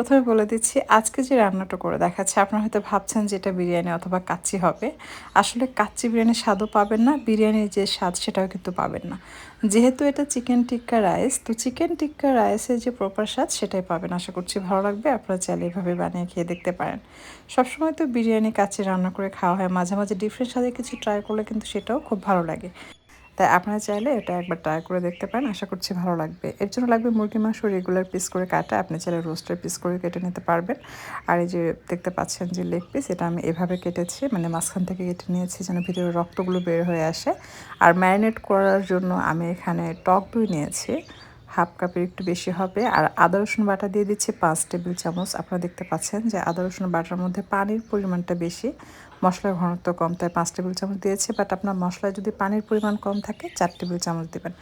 প্রথমে বলে দিচ্ছি, আজকে যে রান্নাটা করে দেখাচ্ছে, আপনারা হয়তো ভাবছেন যে এটা বিরিয়ানি অথবা কাচ্চি হবে। আসলে কাচ্চি বিরিয়ানির স্বাদও পাবেন না, বিরিয়ানির যে স্বাদ সেটাও কিন্তু পাবেন না। যেহেতু এটা চিকেন টিক্কা রাইস, তো চিকেন টিক্কা রাইসের যে প্রপার স্বাদ সেটাই পাবেন। আশা করছি ভালো লাগবে, আপনারা চাইলে এভাবে বানিয়ে খেয়ে দেখতে পারেন। সবসময় তো বিরিয়ানি, কাচ্চি রান্না করে খাওয়া হয়, মাঝে মাঝে ডিফারেন্ট স্বাদে কিছু ট্রাই করলে কিন্তু সেটাও খুব ভালো লাগে। তাই আপনারা চাইলে এটা একবার ট্রাই করে দেখতে পারেন। আশা করছি ভালো লাগবে। এর জন্য লাগবে মুরগি মাংস রেগুলার পিস করে কাটা। আপনি চাইলে রোস্টের পিস করে কেটে নিতে পারবেন। আর এই যে দেখতে পাচ্ছেন যে লেগ পিস এটা আমি এভাবে কেটেছি মানে মাঝখান থেকে কেটে নিয়েছি যেন ভিতরে রক্তগুলো বের হয়ে আসে। আর ম্যারিনেট করার জন্য আমি এখানে টক দই নিয়েছি। হাফ কাপের একটু বেশি হবে। আর আদা, রসুন বাটা দিয়ে দিচ্ছি পাঁচ টেবিল চামচ। আপনারা দেখতে পাচ্ছেন যে আদা, রসুন বাটার মধ্যে পানির পরিমাণটা বেশি। মশলার ঘনত্ব কম, তাই পাঁচ টেবিল চামচ দিয়েছি বাট আপনার মশলায় যদি পানির পরিমাণ কম থাকে, চার টেবিল চামচ দেবেন।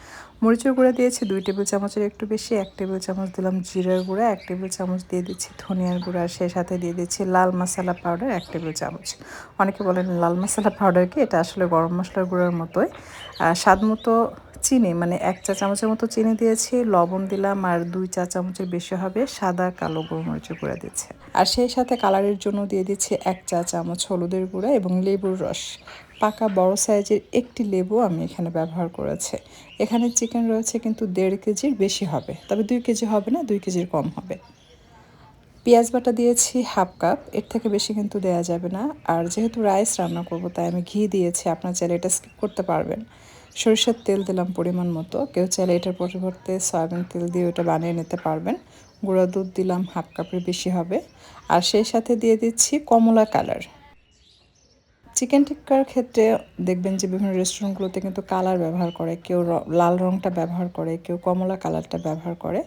মরিচের গুঁড়া দিয়েছি, দুই টেবিল চামচের একটু বেশি, এক টেবিল চামচ দিলাম জিরার গুঁড়া, এক টেবিল চামচ দিয়ে দিচ্ছি ধনিয়ার গুঁড়া সেই সাথে দিয়ে দিচ্ছি লাল মশলা পাউডার এক টেবিল চামচ। অনেকে বলেন লাল মশলা পাউডার কি? এটা আসলে গরম মশলার গুঁড়ার মতোই। স্বাদ মতো চিনি মানে এক চা চামচের মতো চিনি দিয়েছি, লবণ দিলাম আর দুই চা চামচের বেশি হবে সাদা কালো গোলমরিচের গুঁড়া দিচ্ছে আর সেই সাথে কালারের জন্য দিয়ে দিচ্ছি এক চা চামচ হলুদের গুঁড়া এবং লেবুর রস। পাকা বড় সাইজের একটি লেবু আমি এখানে ব্যবহার করেছি। এখানে চিকেন রয়েছে কিন্তু দেড় কেজির বেশি হবে, তবে দুই কেজি হবে না, দুই কেজির কম হবে। পেঁয়াজ বাটা দিয়েছি হাফ কাপ, এর থেকে বেশি কিন্তু দেওয়া যাবে না। আর যেহেতু রাইস রান্না করব, তাই আমি ঘি দিয়েছি, আপনার চাইলে এটা স্কিপ করতে পারবেন। সরিষার তেল দিলাম পরিমাণ মতো। কেউ চাইলে এটার পরিবর্তে সয়াবিন তেল দিয়ে ওটা বানিয়ে নিতে পারবেন। গুঁড়া দুধ দিলাম হাফ কাপের বেশি হবে। আর সেই সাথে দিয়ে দিচ্ছি কমলা কালার। চিকেন টিক্কার ক্ষেত্রে দেখবেন যে বিভিন্ন রেস্টুরেন্টগুলোতে কিন্তু কালার ব্যবহার করে, কেউ লাল রঙটা ব্যবহার করে, কেউ কমলা কালারটা ব্যবহার করে।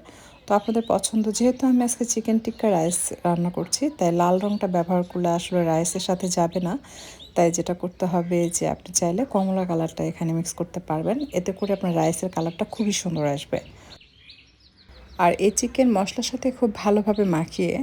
তো আপনাদের পছন্দ, যেহেতু আমি আজকে চিকেন টিক্কা রাইস রান্না করছি, তাই লাল রঙটা ব্যবহার করলে আসলে রাইসের সাথে যাবে না। তাই যেটা করতে হবে যে আপনি চাইলে কমলা কালারটা এখানে মিক্স করতে পারবেন। এতে করে আপনার রাইসের কালারটা খুবই সুন্দর আসবে। আর এই চিকেন মশলার সাথে খুব ভালোভাবে মাখিয়ে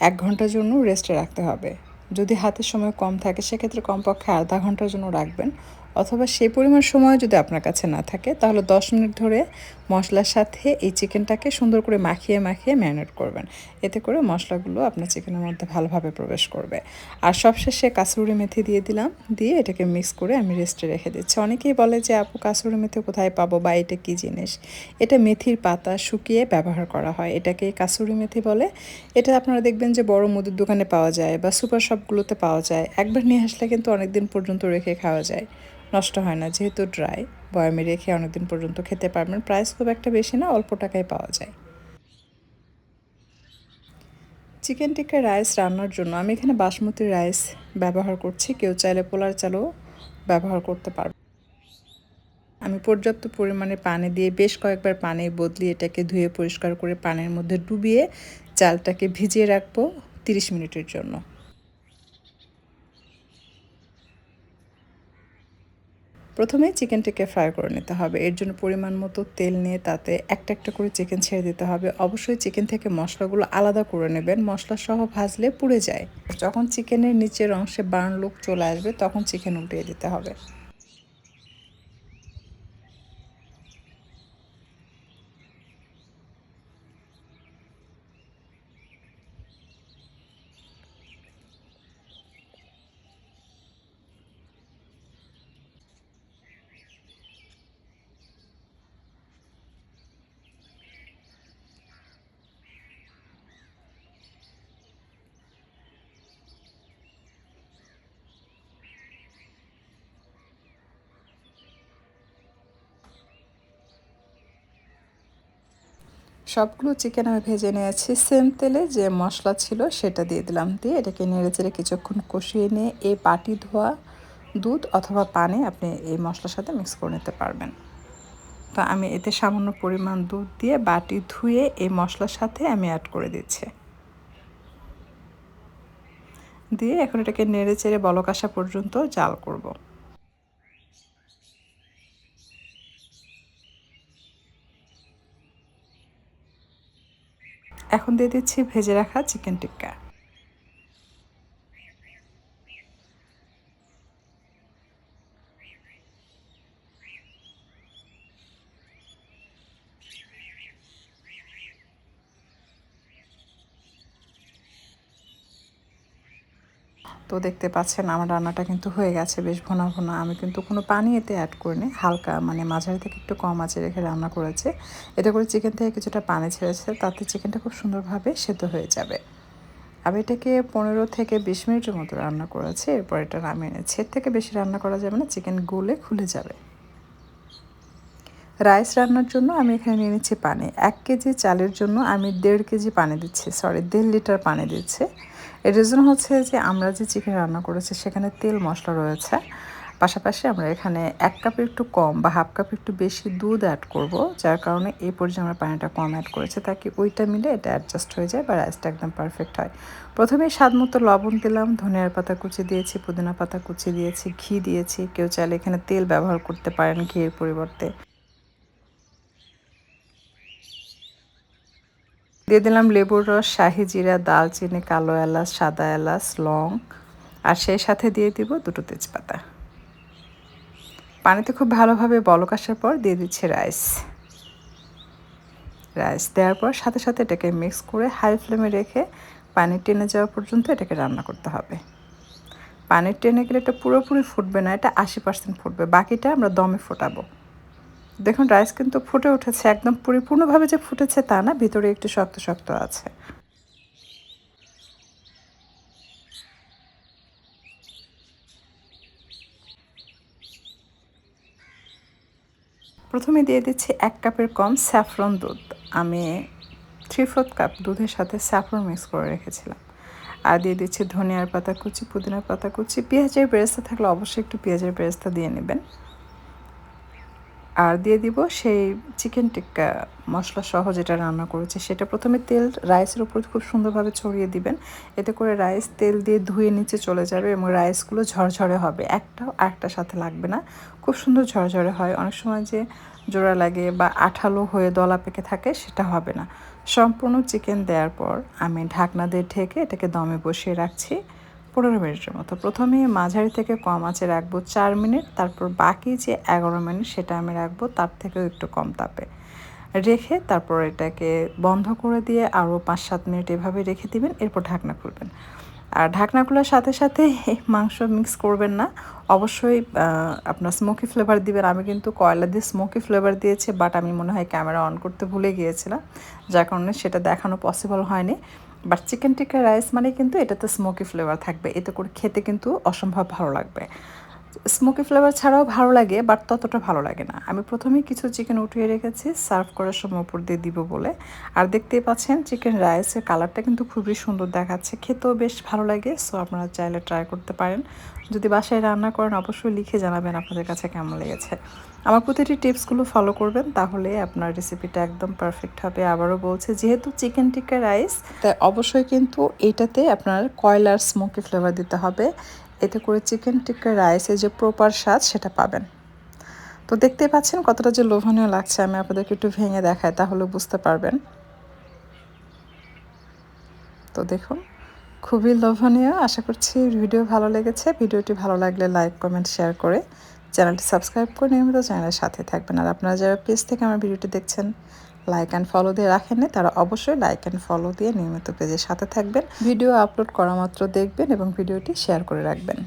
এক ঘণ্টার জন্য রেস্টে রাখতে হবে। যদি হাতের সময় কম থাকে, সেক্ষেত্রে কমপক্ষে আধা ঘণ্টার জন্য রাখবেন। অথবা সেই পরিমাণ সময় যদি আপনার কাছে না থাকে, তাহলে দশ মিনিট ধরে মশলার সাথে এই চিকেনটাকে সুন্দর করে মাখিয়ে মাখিয়ে ম্যারিনেট করবেন। এতে করে মশলাগুলো আপনার চিকেনের মধ্যে ভালোভাবে প্রবেশ করবে। আর সবশেষে কাসুরি মেথি দিয়ে দিলাম, দিয়ে এটাকে মিক্স করে আমি রেস্টে রেখে দিচ্ছি। অনেকেই বলে যে, আপু, কাসুরি মেথি কোথায় পাবো বা এটা কী জিনিস? এটা মেথির পাতা শুকিয়ে ব্যবহার করা হয়। এটাকে কাসুরি মেথি বলে। এটা আপনারা দেখবেন যে, বড় মুদির দোকানে পাওয়া যায় বা সুপার শপগুলোতে পাওয়া যায়। একবার নিয়ে আসলে কিন্তু অনেকদিন পর্যন্ত রেখে খাওয়া যায়। নষ্ট হয় না, যেহেতু ড্রাই বয়ামে রেখে অনেকদিন পর্যন্ত খেতে পারবেন। প্রাইস খুব একটা বেশি না, অল্প টাকায় পাওয়া যায়। চিকেন টিক্কা রাইস রান্নার জন্য আমি এখানে বাসমতি রাইস ব্যবহার করছি। কেউ চাইলে পোলার চালও ব্যবহার করতে পারবে। আমি পর্যাপ্ত পরিমাণে পানি দিয়ে বেশ কয়েকবার পানি বদলি এটাকে ধুয়ে পরিষ্কার করে পানির মধ্যে ডুবিয়ে চালটাকে ভিজিয়ে রাখব তিরিশ মিনিটের জন্য। প্রথমে চিকেনটাকে ফ্রাই করে নিতে হবে। এর জন্য পরিমাণ মতো তেল নিয়ে তাতে একটা একটা করে চিকেন ছেড়ে দিতে হবে। অবশ্যই চিকেন থেকে মশলাগুলো আলাদা করে নেবেন। মশলা সহ ভাজলে পুড়ে যায়। যখন চিকেনের নিচের অংশে বার্ন লুক চলে আসবে, তখন চিকেন উল্টিয়ে দিতে হবে। সবগুলো চিকেন আমি ভেজে নিয়েছি। সেম তেলে যে মশলা ছিল সেটা দিয়ে দিলাম। দিয়ে এটাকে নেড়ে চেড়ে কিছুক্ষণ কষিয়ে নিয়ে এই পাটি ধোয়া দুধ অথবা পানি আপনি এই মশলার সাথে মিক্স করে নিতে পারবেন। তো আমি এতে সামান্য পরিমাণ দুধ দিয়ে বাটি ধুয়ে এই মশলার সাথে আমি অ্যাড করে দিচ্ছি। দিয়ে এখন এটাকে নেড়ে চেড়ে বলক আসা পর্যন্ত জাল করব। এখন দিয়ে দিচ্ছি ভেজে রাখা চিকেন টিক্কা তো দেখতে পাচ্ছেন আমার রান্নাটা কিন্তু হয়ে গেছে, বেশ ভোনা ভোনা। আমি কিন্তু কোনো পানি এতে অ্যাড করিনি, হালকা মানে মাঝারি থেকে একটু কম আছে রেখে রান্না করেছে। এটা করে চিকেন থেকে কিছুটা পানি ছেড়েছে, তাতে চিকেনটা খুব সুন্দরভাবে সেদ্ধ হয়ে যাবে। আমি এটাকে পনেরো থেকে বিশ মিনিটের মতো রান্না করেছি, এরপর এটা নামিয়ে নিয়েছি এর থেকে বেশি রান্না করা যাবে না চিকেন গুলে খুলে যাবে। রাইস রান্নার জন্য আমি এখানে নিয়ে নিচ্ছি পানি। এক কেজি চালের জন্য আমি দেড় কেজি পানি দিচ্ছি সরি দেড় লিটার পানি দিচ্ছি। এর রিজন হচ্ছে যে আমরা যে চিকেন রান্না করেছি, সেখানে তেল মশলা রয়েছে। পাশাপাশি আমরা এখানে এক কাপের একটু কম বা হাফ কাপ একটু বেশি দুধ অ্যাড করব, যার কারণে এই পর্যায়ে আমরা পানিটা কম অ্যাড করেছি। তাকে ওইটা মিলে এটা অ্যাডজাস্ট হয়ে যায় বা রাইসটা একদম পারফেক্ট হয়। প্রথমে স্বাদ মতো লবণ দিলাম, ধনিয়ার পাতা কুচি দিয়েছি, পুদিনা পাতা কুচি দিয়েছি, ঘি দিয়েছি। কেউ চাইলে এখানে তেল ব্যবহার করতে পারেন ঘিয়ের পরিবর্তে। দিয়ে দিলাম লেবুর রস, শাহি জিরা, দালচিনি, কালো এলাচ, সাদা এলাচ, লং, আর সেই সাথে দিয়ে দিব দুটো তেজপাতা। পানিতে খুব ভালোভাবে বলক আসার পর দিয়ে দিচ্ছে রাইস। রাইস দেওয়ার পর সাথে সাথে এটাকে মিক্স করে হাই ফ্লেমে রেখে পানি টেনে যাওয়া পর্যন্ত এটাকে রান্না করতে হবে। পানির টেনে গেলে এটা পুরোপুরি ফুটবে না, এটা আশি পার্সেন্ট ফুটবে, বাকিটা আমরা দমে ফোটাবো। দেখুন রাইস কিন্তু ফুটে উঠেছে, একদম পরিপূর্ণভাবে যে ফুটেছে তা না, ভিতরে একটু শক্ত শক্ত আছে। প্রথমে দিয়ে দিচ্ছি এক কাপের কম স্যাফরন দুধ। আমি থ্রি ফোর্থ কাপ দুধের সাথে স্যাফরন মিক্স করে রেখেছিলাম। আর দিয়ে দিচ্ছি ধনিয়ার পাতা কুচি, পুদিনার পাতা কুচি। পেঁয়াজের বেরেস্তা থাকলে অবশ্যই একটু পেঁয়াজের বেরেস্তা দিয়ে নেবেন। আর দিয়ে দিব সেই চিকেন টিক্কা মশলা সহ যেটা রান্না করেছি, সেটা প্রথমে তেল রাইসের উপর খুব সুন্দরভাবে ছড়িয়ে দিবেন। এতে করে রাইস তেল দিয়ে ধুয়ে নিচে চলে যাবে এবং রাইসগুলো ঝরঝরে হবে। একটাও আরেকটার সাথে লাগবে না। খুব সুন্দর ঝরঝরে হয়। অনেক সময় যে জোড়া লাগে বা আঠালো হয়ে দলা পেকে থাকে, সেটা হবে না। সম্পূর্ণ চিকেন দেওয়ার পর আমি ঢাকনা দিয়ে ঢেকে এটাকে দমে বসিয়ে রাখছি। পনেরো মিনিটের মতো। প্রথমে মাঝারি থেকে কম আঁচে রাখব চার মিনিট, তারপর বাকি যে এগারো মিনিট সেটা আমি রাখব, তার থেকেও একটু কম তাপে। রেখে তারপর এটাকে বন্ধ করে দিয়ে আরও পাঁচ সাত মিনিট এভাবে রেখে দিবেন, এরপর ঢাকনা খুলবেন। আর ঢাকনাগুলোর সাথে সাথে মাংস মিক্স করবেন না। অবশ্যই আপনার স্মোকি ফ্লেভার দিবেন। আমি কিন্তু কয়লা দিয়ে স্মোকি ফ্লেভার দিয়েছি বাট আমি মনে হয় ক্যামেরা অন করতে ভুলে গিয়েছিলাম। যার কারণে সেটা দেখানো পসিবল হয়নি। বাট চিকেন টিক্কা রাইস মানে কিন্তু এটাতে স্মোকি ফ্লেভার থাকবে। এতে করে খেতে কিন্তু অসম্ভব ভালো লাগবে। স্মোকি ফ্লেভার ছাড়াও ভালো লাগে বাট ততটা ভালো লাগে না। আমি প্রথমেই কিছু চিকেন উঠিয়ে রেখেছি সার্ভ করার সময় উপর দিয়ে দিব বলে। আর দেখতেই পাচ্ছেন চিকেন রাইসের কালারটা কিন্তু খুবই সুন্দর দেখাচ্ছে। খেতেও বেশ ভালো লাগে সো আপনারা চাইলে ট্রাই করতে পারেন। যদি বাসায় রান্না করেন, অবশ্যই লিখে জানাবেন আপনাদের কাছে কেমন লেগেছে। আমার প্রতিটি টিপসগুলো ফলো করবেন, তাহলে আপনার রেসিপিটা একদম পারফেক্ট হবে। আবারও বলছে, যেহেতু চিকেন টিক্কা রাইস তাই অবশ্যই কিন্তু এটাতে আপনার কয়লার স্মোকি ফ্লেভার দিতে হবে। এতে করে চিকেন টিক্কা রাইসের যে প্রপার স্বাদ, সেটা পাবেন। তো দেখতে পাচ্ছেন কতটা যে লোভনীয় লাগছে, আমি আপনাদেরকে একটু ভেঙে দেখাই, তাহলে বুঝতে পারবেন। তো দেখুন, খুবই লোভনীয়। আশা করছি ভিডিও ভালো লেগেছে। ভিডিওটি ভালো লাগলে লাইক, কমেন্ট, শেয়ার করে চ্যানেলটি সাবস্ক্রাইব করে নিয়মিত চ্যানেলের সাথে থাকবেন। আর আপনারা যারা পেজ থেকে আমার ভিডিওটি দেখছেন লাইক অ্যান্ড ফলো দিয়ে রাখেন তারা অবশ্যই লাইক অ্যান্ড ফলো দিয়ে নিয়মিত পেজের সাথে থাকবেন। ভিডিও আপলোড করা মাত্র দেখবেন এবং ভিডিওটি শেয়ার করে রাখবেন।